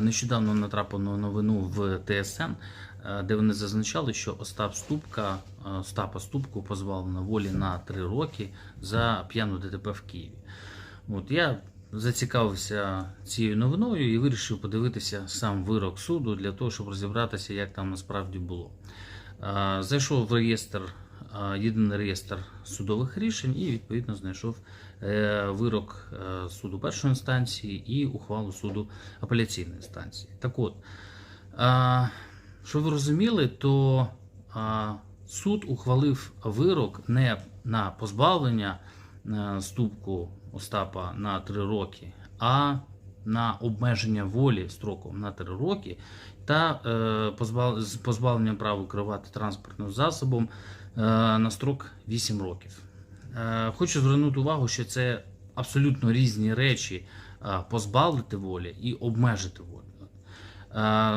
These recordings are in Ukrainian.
Нещодавно натрапив на новину в ТСН, е, де вони зазначали, що Остап Ступка, е, Остапа Ступку позбавлено волі на три роки за п'яну ДТП в Києві. От я зацікавився цією новиною і вирішив подивитися сам вирок суду для того, щоб розібратися, як там насправді було. Е, Зайшов в реєстр, е, єдиний реєстр судових рішень і відповідно знайшов е, вирок е, суду першої інстанції і ухвалу суду апеляційної інстанції. Так от, е, що ви розуміли, то е, суд ухвалив вирок не на позбавлення е, ступку Остапа на 3 роки, а на обмеження волі строком на 3 роки та е, з позбавленням права керувати транспортним засобом е, на строк 8 років. Е, Хочу звернути увагу, що це абсолютно різні речі позбавити волі і обмежити волю.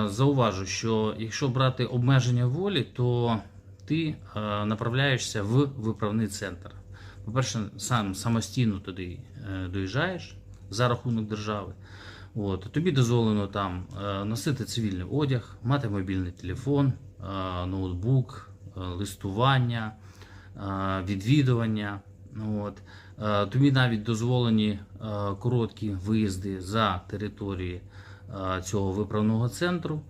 Зауважу, що якщо брати обмеження волі, то ти направляєшся в виправний центр. По-перше, сам самостійно туди доїжджаєш за рахунок держави. От, тобі дозволено там е, носити цивільний одяг, мати мобільний телефон, е, ноутбук, е, листування, відвідування. От. Тобі навіть дозволені короткі виїзди за території цього виправного центру.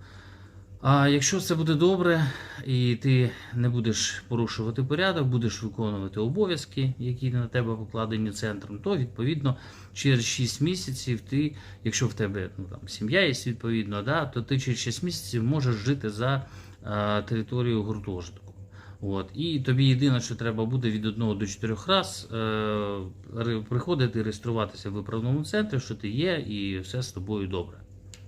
А якщо все буде добре, і ти не будеш порушувати порядок, будеш виконувати обов'язки, які на тебе покладені центром, то відповідно через 6 місяців ти, якщо в тебе ну, там, сім'я є відповідно, да, то ти через 6 місяців можеш жити за е, територією гуртожитку. От. І тобі єдине, що треба буде від 1 до 4 раз е, приходити реєструватися в виправному центрі, що ти є, і все з тобою добре.